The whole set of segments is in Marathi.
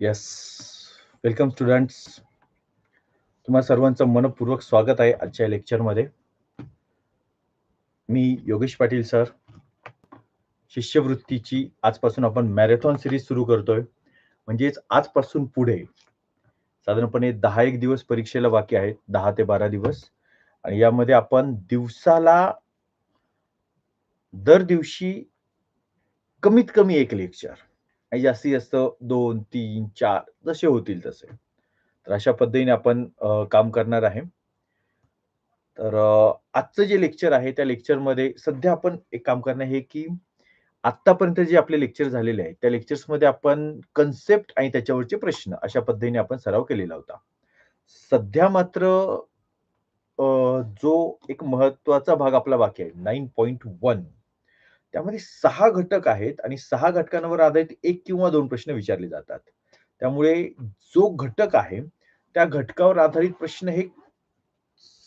येस वेलकम स्टुडंट्स तुम्हा सर्वांचं मनपूर्वक स्वागत आहे आजच्या लेक्चरमध्ये मी योगेश पाटील सर शिष्यवृत्तीची आजपासून आपण मॅरेथॉन सिरीज सुरू करतोय. म्हणजेच आजपासून पुढे. साधारणपणे दहा एक दिवस परीक्षेला बाकी आहेत दहा ते बारा दिवस. आणि यामध्ये आपण दिवसाला दर दिवशी कमीत कमी एक लेक्चर आणि जास्तीत जास्त दोन तीन चार जसे होतील तसे. तर अशा पद्धतीने आपण काम करणार आहे. तर आजचं जे लेक्चर आहे त्या लेक्चरमध्ये सध्या आपण एक काम करणार आहे की आतापर्यंत जे आपले लेक्चर झालेले आहेत त्या लेक्चर्समध्ये आपण कन्सेप्ट आणि त्याच्यावरचे प्रश्न अशा पद्धतीने आपण सराव केलेला होता. सध्या मात्र जो एक महत्त्वाचा भाग आपला बाकी आहे नाईन पॉईंट वन. त्यामध्ये सहा घटक आहेत आणि सहा घटकांवर आधारित एक किंवा दोन प्रश्न विचारले जातात. त्यामुळे जो घटक आहे त्या घटकावर आधारित प्रश्न हे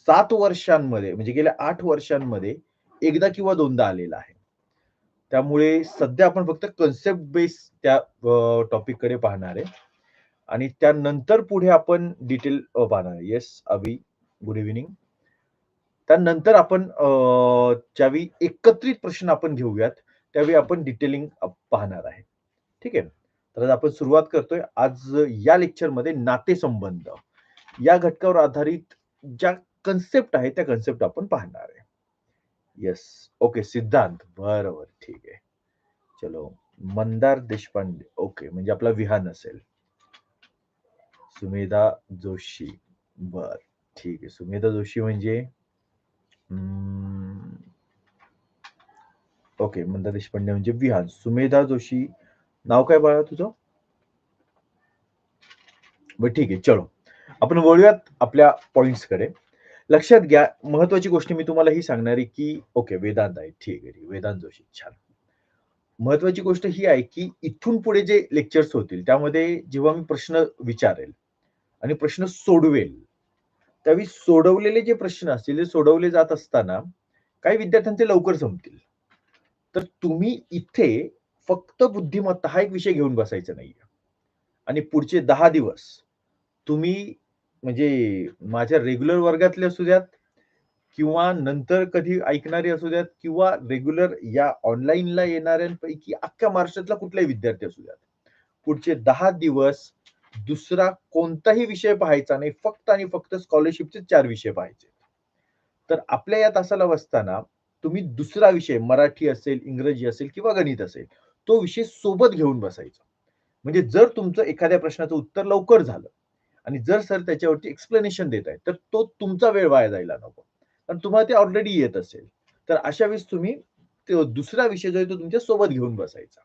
सात वर्षांमध्ये म्हणजे गेल्या आठ वर्षांमध्ये एकदा किंवा दोनदा आलेला आहे. त्यामुळे सध्या आपण फक्त कन्सेप्ट बेस त्या टॉपिककडे पाहणार आहे. आणि त्यानंतर पुढे आपण डिटेल पाहणार आहे. येस अभि गुड इव्हिनिंग त्यानंतर आपण ज्यावेळी एकत्रित प्रश्न आपण घेऊयात त्यावेळी आपण डिटेलिंग पाहणार आहे. ठीक आहे तर आपण सुरुवात करतोय. आज या लेक्चरमध्ये नातेसंबंध. या घटकावर आधारित ज्या कन्सेप्ट आहेत त्या कन्सेप्ट आपण पाहणार आहे. येस ओके सिद्धांत. बरोबर. ठीक आहे. चलो. मंदार देशपांडे. ओके म्हणजे आपला विहान असेल. सुमेधा जोशी. बर. ठीक आहे. सुमेधा जोशी म्हणजे? ओके मंदा देशपांडे म्हणजे विहान. सुमेधा जोशी. नाव काय बाळा तुझं? बरं ठीक आहे चलो. आपण वळूयात आपल्या पॉईंट्सकडे लक्षात घ्या महत्वाची गोष्ट मी तुम्हाला ही सांगणार आहे की ओके वेदांत आहे. ठीक आहे ठीक आहे, वेदांत जोशी छान. महत्वाची गोष्ट ही आहे की इथून पुढे जे लेक्चर्स होतील त्यामध्ये जेव्हा मी प्रश्न विचारेल आणि प्रश्न सोडवेल त्यावेळी सोडवलेले जे प्रश्न असतील ते सोडवले जात असताना काही विद्यार्थ्यांचे लवकर संपतील. तर तुम्ही इथे फक्त बुद्धिमत्ता हा एक विषय घेऊन बसायचा नाहीये. आणि पुढचे दहा दिवस तुम्ही म्हणजे माझ्या रेग्युलर वर्गातले असू द्यात किंवा नंतर कधी ऐकणारे असू द्यात किंवा रेग्युलर या ऑनलाईनला येणाऱ्यांपैकी अख्ख्या महाराष्ट्रातला कुठलाही विद्यार्थी असू द्यात. पुढचे दहा दिवस दुसरा कोणताही विषय पाहायचा नाही फक्त आणि फक्त स्कॉलरशिपचे चार विषय पाहायचे. तर आपल्या या तासाला बसताना तुम्ही दुसरा विषय मराठी असेल इंग्रजी असेल किंवा गणित असेल तो विषय सोबत घेऊन बसायचा. म्हणजे जर तुमचं एखाद्या प्रश्नाचं उत्तर लवकर झालं आणि जर सर त्याच्यावरती एक्सप्लेनेशन देत आहे तर तो तुमचा वेळ वाया जायला नको. कारण तुम्हाला ते ऑलरेडी येत असेल. तर अशा वेळेस तुम्ही दुसरा विषय जो आहे तो तुमच्यासोबत घेऊन बसायचा.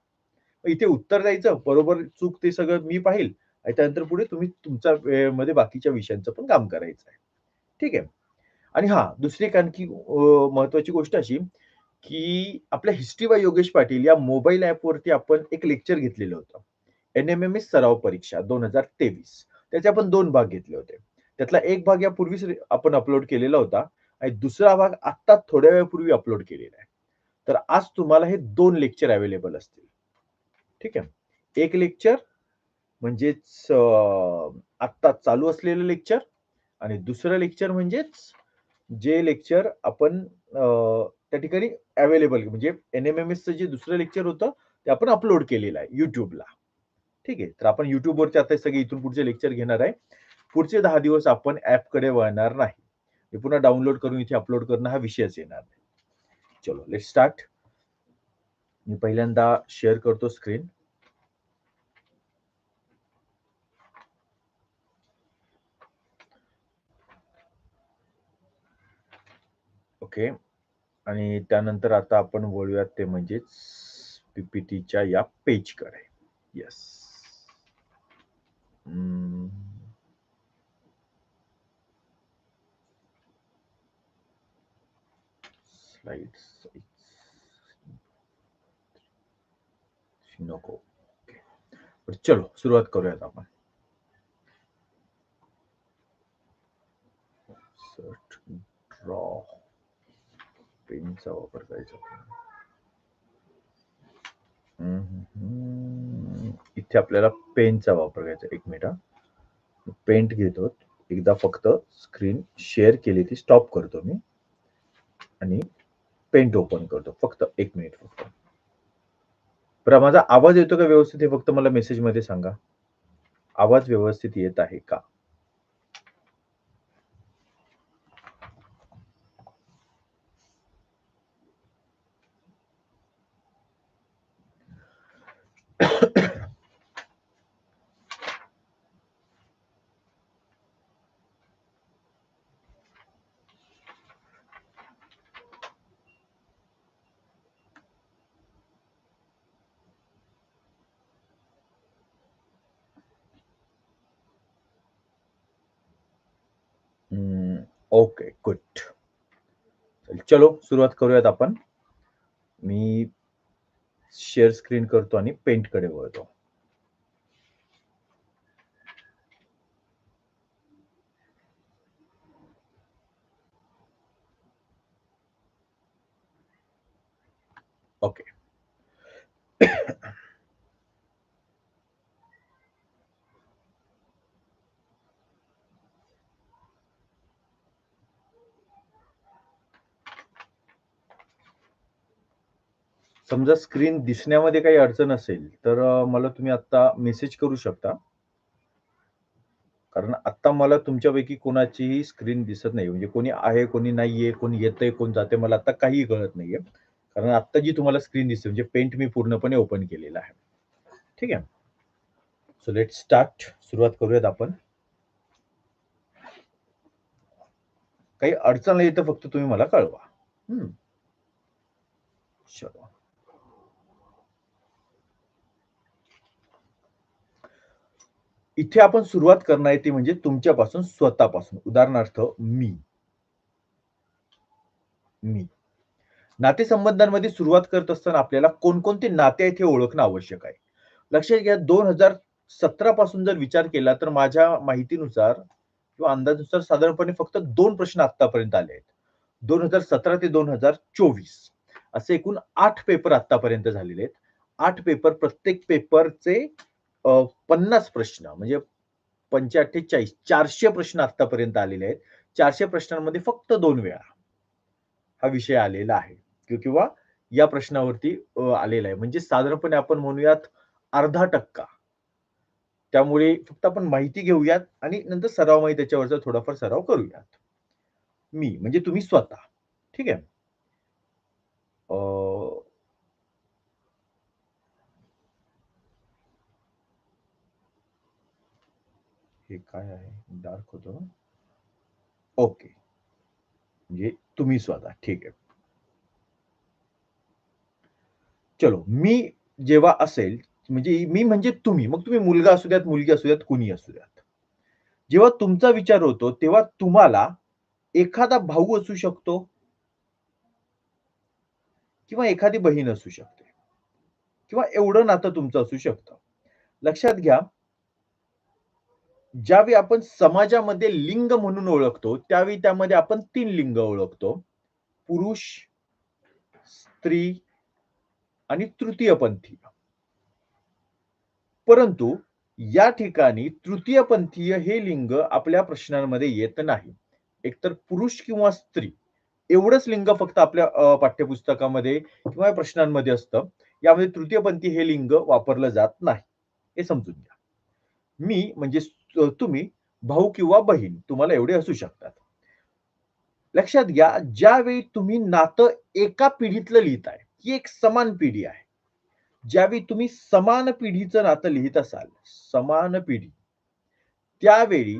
इथे उत्तर द्यायचं बरोबर चूक ते सगळं मी पाहिल आणि त्यानंतर पुढे तुम्ही तुमच्या वेळेमध्ये बाकीच्या विषयांचं पण काम करायचं आहे. ठीक आहे? आणि हा दुसरी एक आणखी महत्वाची गोष्ट अशी की आपल्या हिस्ट्री बाय योगेश पाटील या मोबाईल ऍपवरती आपण एक लेक्चर घेतलेलं होतं. एन एम एम एस सराव परीक्षा दोन हजार तेवीस. त्याचे आपण दोन भाग घेतले होते. त्यातला एक भाग यापूर्वीच आपण अपलोड केलेला होता आणि दुसरा भाग आत्ता थोड्या वेळापूर्वी अपलोड केलेला आहे. तर आज तुम्हाला हे दोन लेक्चर अवेलेबल असतील. ठीक आहे? एक लेक्चर म्हणजेच आत्ता चालू असलेलं लेक्चर आणि दुसरं लेक्चर म्हणजेच जे लेक्चर आपण त्या ठिकाणी अवेलेबल म्हणजे एन एम एम एसचं जे दुसरं लेक्चर होतं ते आपण अपलोड केलेलं आहे युट्यूबला ठीक आहे? तर आपण युट्यूबवरचे आता सगळे इथून पुढचे लेक्चर घेणार आहे. पुढचे दहा दिवस आपण ऍपकडे वळणार नाही. हे पुन्हा डाउनलोड करून इथे अपलोड करणं हा विषयच येणार नाही. चलो लेट स्टार्ट मी पहिल्यांदा शेअर करतो स्क्रीन ओके. आणि त्यानंतर आता आपण वळूयात ते म्हणजेच पीपीटीच्या या पेजकडे. येस नको. ओके चलो सुरुवात करूयात आपण. सर्च ड्रॉ पेनचा वापर करायचा इथे आपल्याला पेनचा वापर करायचा एक मिनिट हा पेंट घेतो एकदा फक्त स्क्रीन शेअर केली ती स्टॉप करतो मी आणि पेंट ओपन करतो फक्त एक मिनिट फक्त बरं माझा आवाज येतो का व्यवस्थित हे फक्त मला मेसेजमध्ये सांगा आवाज व्यवस्थित येत आहे का ओके गुड चलो सुरुवात करूयात आपण. मी शेअर स्क्रीन करतो आणि पेंटकडे वळतो. ओके समजा स्क्रीन दिसण्यामध्ये काही अडचण असेल तर मला तुम्ही आत्ता मेसेज करू शकता. कारण आत्ता मला तुमच्यापैकी कोणाचीही स्क्रीन दिसत नाही. म्हणजे कोणी आहे कोणी नाहीये कोणी येतंय कोण जाते मला आता काही कळत नाहीये. कारण आत्ता जी तुम्हाला स्क्रीन दिसते म्हणजे पेंट मी पूर्णपणे ओपन केलेला आहे. ठीक आहे? सो लेट स्टार्ट सुरुवात करूयात आपण. काही अडचण येतं तर फक्त तुम्ही मला कळवा. चलो. इथे आपण सुरुवात करणार आहे ती म्हणजे तुमच्यापासून स्वतःपासून. उदाहरणार्थ मी. मी. नातेसंबंधांमध्ये सुरुवात करत असताना आपल्याला कोणकोणते नाते आहेत हे ओळखणं आवश्यक आहे. लक्षात घ्या दोन हजार सतरा पासून जर विचार केला तर माझ्या माहितीनुसार किंवा अंदाजानुसार साधारणपणे फक्त दोन प्रश्न आतापर्यंत आले आहेत. दोन हजार सतरा ते दोन हजार चोवीस. असे एकूण आठ पेपर आतापर्यंत झालेले आहेत. आठ पेपर प्रत्येक पेपरचे पन्नास प्रश्न म्हणजे पंचे अठ्ठेचाळीस चारशे प्रश्न आतापर्यंत आलेले आहेत. चारशे प्रश्नांमध्ये फक्त दोन वेळा हा विषय आलेला आहे. किंवा या प्रश्नावरती आलेला आहे. म्हणजे साधारणपणे आपण म्हणूयात अर्धा टक्का. त्यामुळे फक्त आपण माहिती घेऊयात आणि नंतर सराव माहिती त्याच्यावरचा थोडाफार सराव करूयात. मी म्हणजे तुम्ही स्वतः. ठीक आहे अ, हे काय आहे? डार्क होतं? ओके म्हणजे तुम्ही स्वतः. ठीक आहे. चलो मी जेव्हा असेल म्हणजे मी म्हणजे तुम्ही. मग तुम्ही मुलगा असू द्यात मुलगी असू द्यात कुणी असू द्यात. जेव्हा तुमचा विचार होतो तेव्हा तुम्हाला एखादा भाऊ असू शकतो किंवा एखादी बहीण असू शकते किंवा एवढं नातं तुमचं असू शकतं. लक्षात घ्या ज्यावेळी आपण समाजामध्ये लिंग म्हणून ओळखतो त्यावेळी त्यामध्ये आपण तीन लिंग ओळखतो. पुरुष स्त्री आणि तृतीयपंथीय परंतु या ठिकाणी तृतीयपंथीय हे लिंग आपल्या प्रश्नांमध्ये येत नाही. एकतर पुरुष किंवा स्त्री एवढंच लिंग फक्त आपल्या पाठ्यपुस्तकामध्ये किंवा प्रश्नांमध्ये असतं. यामध्ये तृतीयपंथी हे लिंग वापरलं जात नाही. हे समजून घ्या. मी म्हणजे तुम्ही भाऊ किंवा बहीण तुम्हाला एवढे असू शकतात. लक्षात घ्या ज्यावेळी तुम्ही नातं एका पिढीतलं लिहिताय ही एक समान पिढी आहे. ज्यावेळी तुम्ही समान पिढीचं नातं लिहित असाल समान पिढी त्यावेळी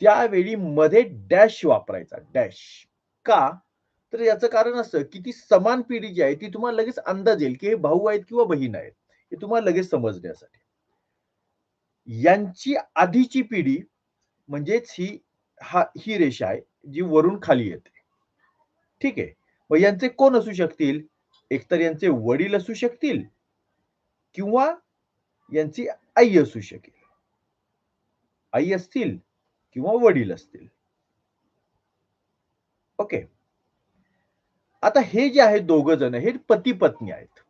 त्यावेळी मध्ये डॅश वापरायचा डॅश. का? तर याचं कारण असं की ती समान पिढी जी आहे ती तुम्हाला लगेच अंदाज येईल की हे भाऊ आहेत किंवा बहीण आहेत हे तुम्हाला लगेच समजण्यासाठी. यांची आधीची पिढी म्हणजेच ही हा ही रेषा आहे जी वरून खाली येते. ठीक आहे? मग यांचे कोण असू शकतील? एकतर यांचे वडील असू शकतील किंवा यांची आई असू शकेल. आई असतील किंवा वडील असतील. ओके? आता हे जे आहेत दोघ जण हे पती पत्नी आहेत.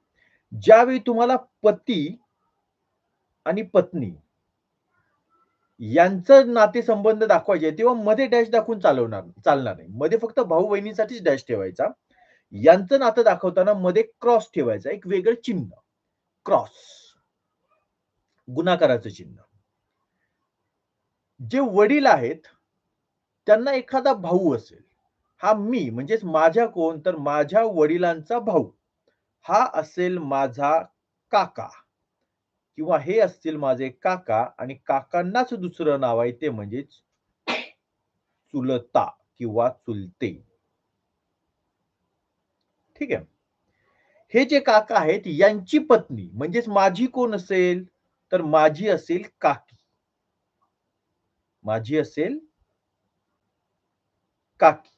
ज्यावेळी तुम्हाला पती आणि पत्नी यांचं नातेसंबंध दाखवायचे तेव्हा मध्ये डॅश दाखवून चालवणार चालणार नाही. मध्ये फक्त भाऊ बहिणीसाठीच डॅश ठेवायचा. यांचं नातं दाखवताना मध्ये क्रॉस ठेवायचा एक वेगळं चिन्ह. क्रॉस गुणाकाराचं चिन्ह. जे वडील आहेत त्यांना एखादा भाऊ असेल हा मी म्हणजेच माझ्या कोण तर माझ्या वडिलांचा भाऊ. हा असेल माझा काका. किंवा हे असतील माझे काका आणि काकांनाच दुसरं नाव आहे ते म्हणजेच चुलता किंवा चुलते. ठीक आहे? हे जे काका आहेत यांची पत्नी म्हणजेच माझी कोण असेल? तर माझी असेल काकी. माझी असेल काकी.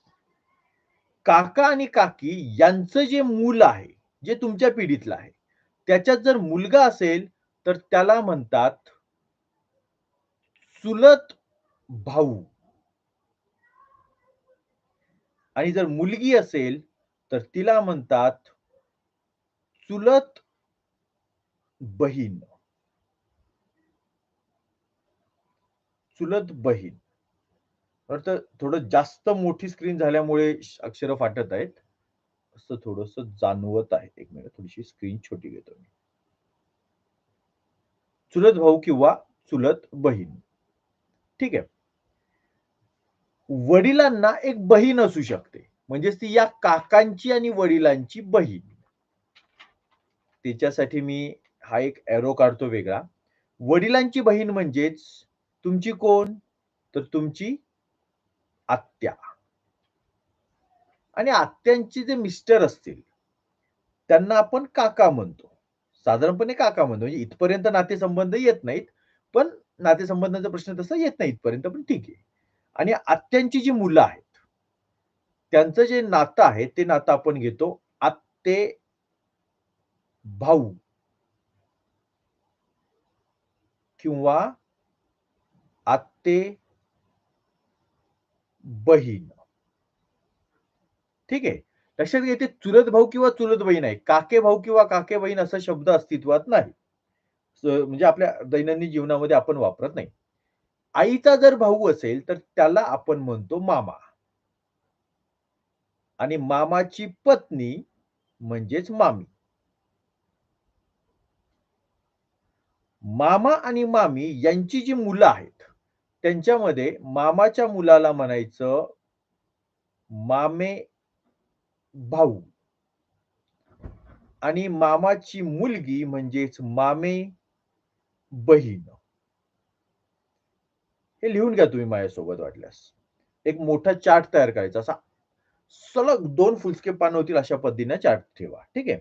काका आणि काकी यांचं जे मूल आहे जे तुमच्या पिढीतलं आहे त्याच्यात जर मुलगा असेल तर त्याला म्हणतात चुलत भाऊ. आणि जर मुलगी असेल तर तिला म्हणतात चुलत बहीण. चुलत बहीण. तर थोडं जास्त मोठी स्क्रीन झाल्यामुळे अक्षर फाटत आहेत. असं थोडस जाणवत आहे. एक मिनिट थोडीशी स्क्रीन छोटी घेतो मी. चुलत भाऊ किंवा चुलत बहीण. ठीक आहे? वडिलांना एक बहीण असू शकते. म्हणजेच ती या काकांची आणि वडिलांची बहीण. त्याच्यासाठी मी हा एक एरो काढतो वेगळा. वडिलांची बहीण म्हणजेच तुमची कोण? तर तुमची आत्या. आणि आत्यांचे जे मिस्टर असतील त्यांना आपण काका म्हणतो. साधारणपणे काका म्हणतो म्हणजे इथपर्यंत नातेसंबंध येत नाहीत पण नातेसंबंधाचा प्रश्न तसा येत नाही इथपर्यंत पण ठीक आहे. आणि आत्यांची जी मुलं आहेत त्यांचं जे नातं आहे ते नातं आपण घेतो आत्ते भाऊ किंवा आत्ते बहीण. ठीक आहे? लक्षात घ्या चुलत भाऊ किंवा चुलत बहीण आहे. काके भाऊ किंवा काके बहीण असा शब्द अस्तित्वात नाही. म्हणजे आपल्या दैनंदिन जीवनामध्ये आपण वापरत नाही. आईचा जर भाऊ असेल तर त्याला आपण म्हणतो मामा. आणि मामाची पत्नी म्हणजेच मामी. मामा आणि मामी यांची जी मुलं आहेत त्यांच्यामध्ये मामाच्या मुलाला म्हणायचं मामे भाऊ. आणि मामाची मुलगी म्हणजेच मामे बहीण. हे लिहून घ्या तुम्ही माझ्यासोबत वाटल्यास. एक मोठा चार्ट तयार करायचा. असा सलग दोन फुलस्के पान होतील अशा पद्धतीने चार्ट ठेवा. ठीक आहे?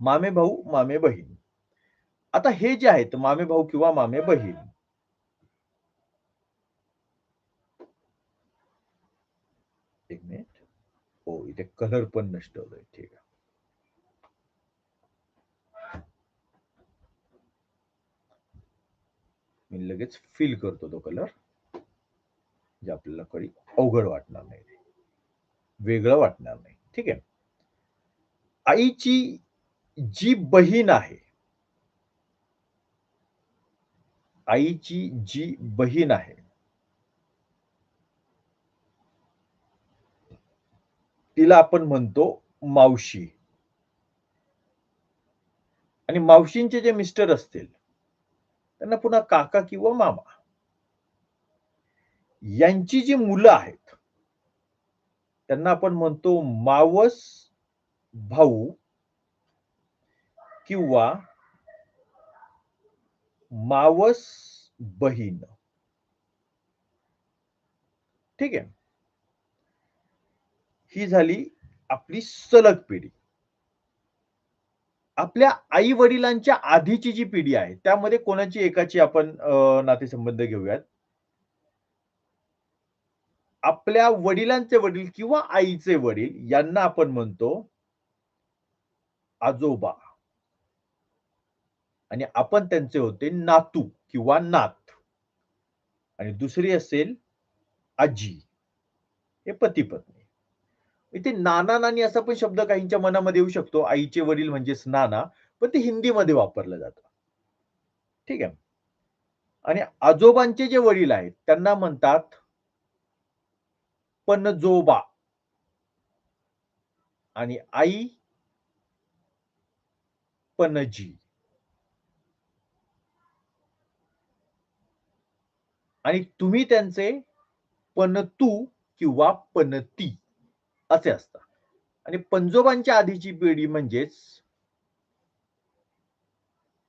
मामे भाऊ मामे बहीण. आता हे जे आहेत मामे भाऊ किंवा मामे बहीण एक मिनिट हो इथे कलर पण नष्ट होतोय ठीक आहे. मी लगेच फील करतो तो कलर जे आपल्याला कधी अवघड वाटणार नाही वेगळं वाटणार नाही ठीक आहे. आईची जी बहीण आहे आईची जी बहीण आहे तिला आपण म्हणतो मावशी. आणि मावशींचे जे मिस्टर असतील त्यांना पुन्हा काका किंवा मामा. यांची जी मुलं आहेत त्यांना आपण म्हणतो मावस भाऊ किंवा मावस बहीण. ठीक आहे? ही झाली आपली सलग पिढी. आपल्या आई वडिलांच्या आधीची जी पिढी आहे त्यामध्ये कोणाची एकाची आपण नातेसंबंध घेऊयात? आपल्या वडिलांचे वडील किंवा आईचे वडील यांना आपण म्हणतो आजोबा. आणि आपण त्यांचे होते नातू किंवा नात. आणि दुसरी असेल आजी. हे पती पत्नी इथे नाना नानी असा पण शब्द काहींच्या मनामध्ये येऊ शकतो. आईचे वडील म्हणजेच नाना पण ते हिंदीमध्ये वापरलं जातं. ठीक आहे. आणि आजोबांचे जे वडील आहेत त्यांना म्हणतात पणजोबा आणि आई पणजी आणि तुम्ही त्यांचे पणतू किंवा पणती असे असतात. आणि पंजोबांच्या आधीची पिढी म्हणजेच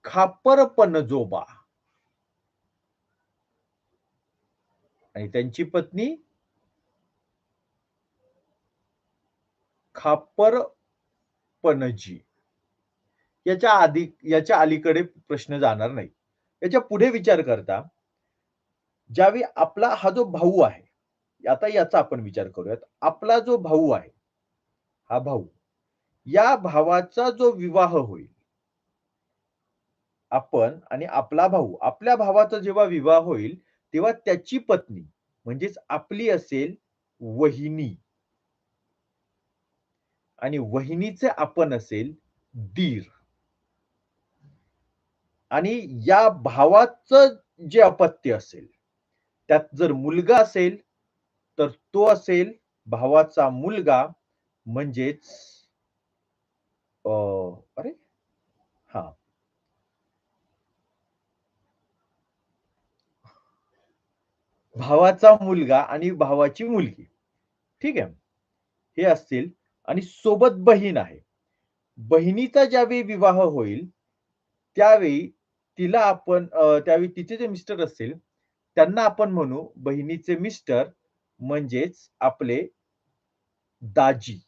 खापर पणजोबा आणि त्यांची पत्नी खापर पणजी याच्या आधी याच्या अलीकडे प्रश्न जाणार नाही. याच्यापुढे विचार करता ज्यावेळी आपला हा जो भाऊ आहे आता याचा आपण विचार करूयात. आपला जो भाऊ आहे हा भाऊ या भावाचा जो विवाह होईल आपण आणि आपला भाऊ आपल्या भावाचा जेव्हा विवाह होईल तेव्हा त्याची पत्नी म्हणजेच आपली असेल वहिनी. आणि वहिनीचे आपण असेल दीर. आणि या भावाचं जे अपत्य असेल त्यात जर मुलगा असेल तर तो असेल भावाचा मुलगा म्हणजेच अरे हा. भावाचा मुलगा आणि भावाची मुलगी. ठीक आहे? हे असतील आणि सोबत बहीण आहे. बहिणीचा ज्यावेळी विवाह होईल त्यावेळी तिला आपण त्यावेळी तिचे जे मिस्टर असतील त्यांना आपण म्हणू बहिणीचे मिस्टर म्हणजेच आपले दाजी.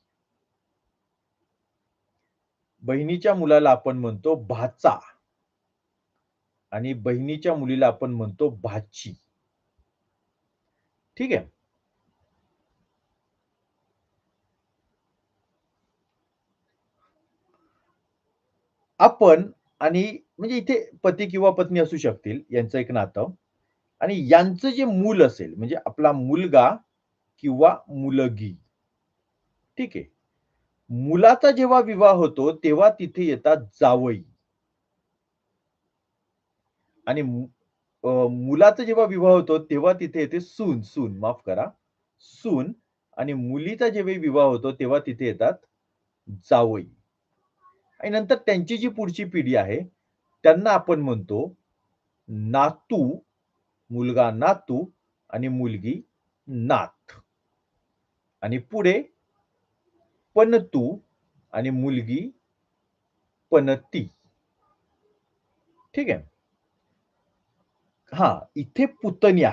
बहिणीच्या मुलाला आपण म्हणतो भाचा. आणि बहिणीच्या मुलीला आपण म्हणतो भाची. ठीक आहे? आपण आणि म्हणजे इथे पती किंवा पत्नी असू शकतील यांचं एक नातं. आणि यांचं जे मूल असेल म्हणजे आपला मुलगा किंवा मुलगी. ठीक आहे? मुलाचा जेव्हा विवाह होतो तेव्हा तिथे येतात जावई. आणि मुलाचा जेव्हा विवाह होतो तेव्हा तिथे येते सून. सून माफ करा. सून आणि मुलीचा जेव्हा विवाह होतो तेव्हा तिथे येतात जावई. आणि नंतर त्यांची जी पुढची पिढी आहे त्यांना आपण म्हणतो नातू मुलगा नातू आणि मुलगी नाथ आणि पुढे पनतू आणि मुलगी पनती. ठीक आहे? हा इथे पुतण्या.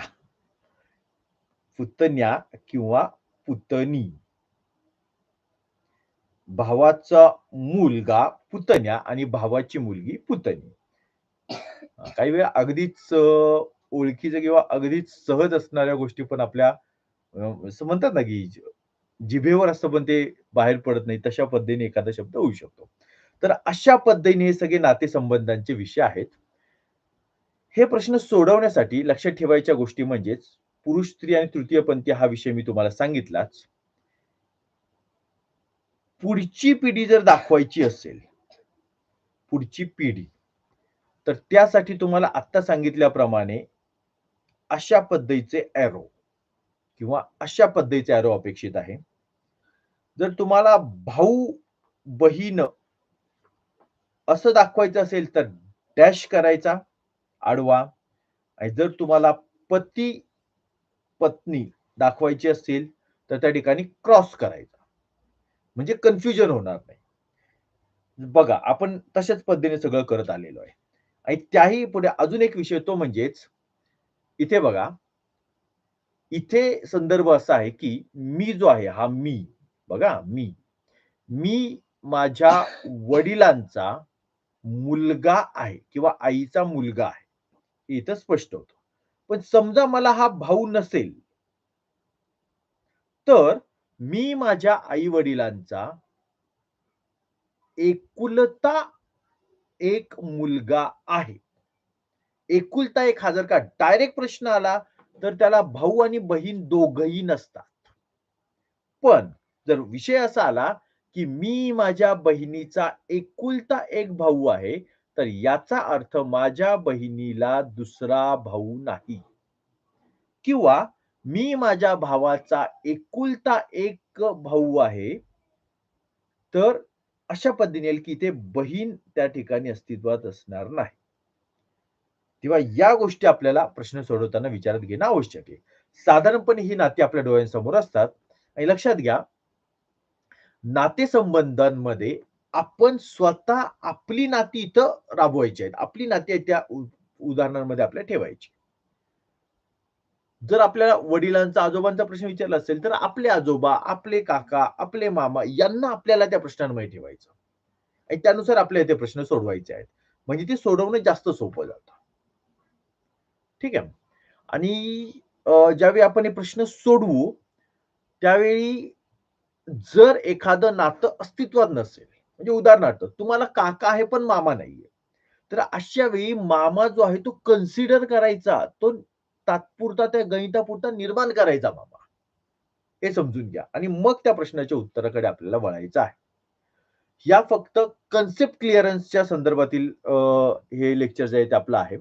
पुतण्या किंवा पुतणी. भावाचा मुलगा पुतण्या आणि भावाची मुलगी पुतणी. काही वेळा अगदीच ओळखीचं किंवा अगदीच सहज असणाऱ्या गोष्टी पण आपल्या म्हणतात ना की जिभेवर असतं पण ते बाहेर पडत नाही तशा पद्धतीने एखादा शब्द होऊ शकतो. तर अशा पद्धतीने हे सगळे नातेसंबंधांचे विषय आहेत. हे प्रश्न सोडवण्यासाठी लक्षात ठेवायच्या गोष्टी म्हणजेच पुरुष स्त्री आणि तृतीयपंथी हा विषय मी तुम्हाला सांगितलाच. पुढची पिढी जर दाखवायची असेल पुढची पिढी तर त्यासाठी तुम्हाला आत्ता सांगितल्याप्रमाणे अशा पद्धतीचे एरो किंवा अशा पद्धतीचे एरो अपेक्षित आहे. जर तुम्हाला भाऊ बहीण असं दाखवायचं असेल तर डॅश करायचा आडवा. आणि जर तुम्हाला पती पत्नी दाखवायची असेल तर त्या ठिकाणी क्रॉस करायचा. म्हणजे कन्फ्युजन होणार नाही. बघा आपण तशाच पद्धतीने सगळं करत आलेलो आहे. आणि त्याही पुढे अजून एक विषय तो म्हणजेच इथे बघा इथे संदर्भ असा आहे की मी जो आहे हा मी बघा मी. मी माझ्या वडिलांचा मुलगा आहे किंवा आईचा मुलगा आहे. इथं स्पष्ट होतो. पण समजा मला हा भाऊ नसेल तर मी माझ्या आई वडिलांचा एकुलता एक मुलगा आहे. एकुलता एक हजर का? डायरेक्ट प्रश्न आला तर त्याला भाऊ आणि बहीण दोघही नसतात. पण जर विषय असा आला की मी माझ्या बहिणीचा एकुलता एक भाऊ आहे तर याचा अर्थ माझ्या बहिणीला दुसरा भाऊ नाही. किंवा मी माझ्या भावाचा एकुलता एक भाऊ आहे तर अशा पद्धतीने की ते बहीण त्या ठिकाणी अस्तित्वात असणार नाही. तेव्हा या गोष्टी आपल्याला प्रश्न सोडवताना विचारात घेणं आवश्यक आहे. साधारणपणे ही नाती आपल्या डोळ्यांसमोर असतात. आणि लक्षात घ्या नातेसंबंधांमध्ये आपण स्वतः आपली नाती इथं राबवायची आहेत. आपली नाती त्या उदाहरणांमध्ये आपल्याला ठेवायची. जर आपल्याला वडिलांचा आजोबांचा प्रश्न विचारला असेल तर आपले आजोबा आपले काका आपले मामा यांना आपल्याला त्या प्रश्नांमध्ये ठेवायचं. आणि त्यानुसार आपल्या इथे प्रश्न सोडवायचे आहेत. म्हणजे ते सोडवणं जास्त सोपं जातं. ठीक आहे. आणि ज्यावेळी आपण हे प्रश्न सोडवू त्यावेळी जर एखादं नातं अस्तित्वात नसेल म्हणजे उदाहरणार्थ तुम्हाला काका आहे पण मामा नाहीये तर अशा वेळी मामा जो आहे तो कन्सिडर करायचा तो तात्पुरता त्या गणितापुरता निर्माण करायचा मामा. हे समजून घ्या. आणि मग त्या प्रश्नाच्या उत्तराकडे आपल्याला वळायचं आहे. या फक्त कन्सेप्ट क्लिअरन्सच्या संदर्भातील हे लेक्चर जे आहे ते आपलं आहे.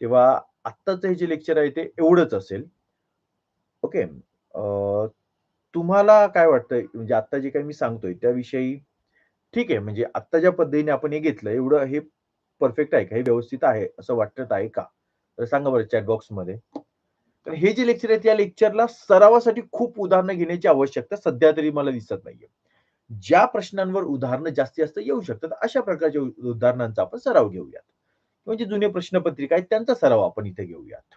तेव्हा आत्ताचं हे जे लेक्चर आहे ते एवढंच असेल. ओके तुम्हाला काय वाटतं म्हणजे आता जे काही मी सांगतोय त्याविषयी ठीक आहे. म्हणजे आता ज्या पद्धतीने आपण हे घेतलं एवढं हे परफेक्ट आहे का? हे व्यवस्थित आहे असं वाटत आहे का? तर सांगा बरं चॅट बॉक्समध्ये. तर हे जे लेक्चर आहे त्या लेक्चरला सरावासाठी खूप उदाहरणं घेण्याची आवश्यकता सध्या तरी मला दिसत नाहीये. ज्या प्रश्नांवर उदाहरणं जास्तीत जास्त येऊ शकतात अशा प्रकारच्या उदाहरणांचा आपण सराव घेऊयात. म्हणजे जुने प्रश्नपत्रिका आहेत त्यांचा सराव आपण इथे घेऊयात.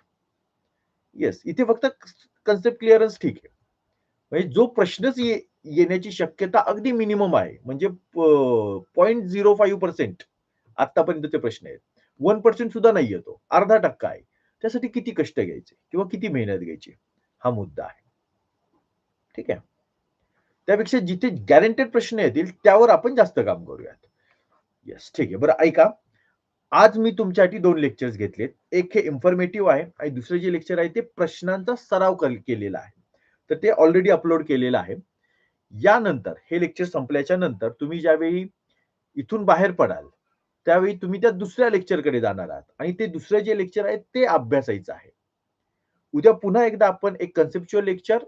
येस इथे फक्त कन्सेप्ट क्लिअरन्स ठीक आहे. म्हणजे जो प्रश्नच ये, येण्याची शक्यता अगदी मिनिमम आहे. म्हणजे पॉईंट झिरो फाईव्ह पर्सेंट आतापर्यंतचे प्रश्न आहेत. वन पर्सेंट सुद्धा नाही येतो अर्धा टक्का आहे. त्यासाठी किती कष्ट घ्यायचे? किंवा किती मेहनत घ्यायची? हा मुद्दा आहे. ठीक आहे? त्यापेक्षा जिथे गॅरंटेड प्रश्न येतील त्यावर आपण जास्त काम करूयात. येस ठीक आहे. बरं ऐका. आज मी तुमच्यासाठी दोन लेक्चर्स घेतलेत. एक हे इन्फॉर्मेटिव्ह आहे आणि दुसरे जे लेक्चर आहे ते प्रश्नांचा सराव केलेला आहे. तर ते ऑलरेडी अपलोड केलेलं आहे. यानंतर हे लेक्चर संपल्याच्या नंतर तुम्ही ज्यावेळी इथून बाहेर पडाल त्यावेळी तुम्ही त्या दुसऱ्या लेक्चरकडे जाणार आहात आणि ते दुसरे जे लेक्चर आहे ते अभ्यासायचं आहे. उद्या पुन्हा एकदा आपण एक कन्सेप्च्युअल लेक्चर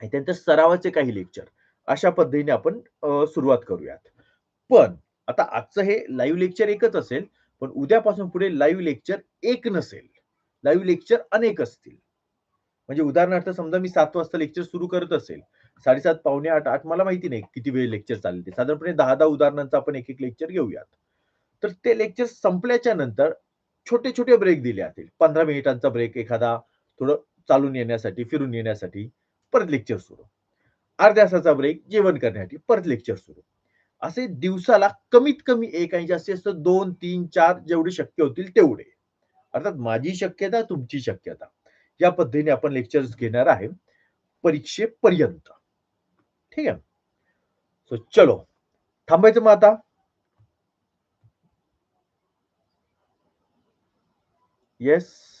आणि त्यांच्या सरावाचे काही लेक्चर अशा पद्धतीने आपण सुरुवात करूयात. पण आता आजचं हे लाईव्ह लेक्चर एकच असेल पण उद्यापासून पुढे लाईव्ह लेक्चर एक नसेल. लाईव्ह लेक्चर अनेक असतील. म्हणजे उदाहरणार्थ समजा मी सात वाजता लेक्चर सुरू करत असेल. साडेसात पावणे आठ आठ मला माहिती नाही किती वेळ लेक्चर चालेल साधारणपणे दहा दहा उदाहरणांचा आपण एक एक लेक्चर घेऊयात. तर ते लेक्चर संपल्याच्या नंतर छोटे छोटे ब्रेक दिले जातील. पंधरा मिनिटांचा ब्रेक एखादा थोडं चालून येण्यासाठी फिरून येण्यासाठी परत लेक्चर सुरू. अर्ध्या तासाचा ब्रेक जेवण करण्यासाठी परत लेक्चर सुरू. असे दिवसाला कमीत कमी एक आणि जास्तीत जास्त दोन तीन चार जेवढे शक्य होतील तेवढे. अर्थात माझी शक्यता तुमची शक्यता. या पद्धतीने आपण लेक्चर्स घेणार आहे परीक्षेपर्यंत. ठीक आहे? सो चलो. थांबायचं मग आता. येस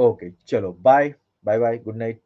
ओके चलो bye bye bye good night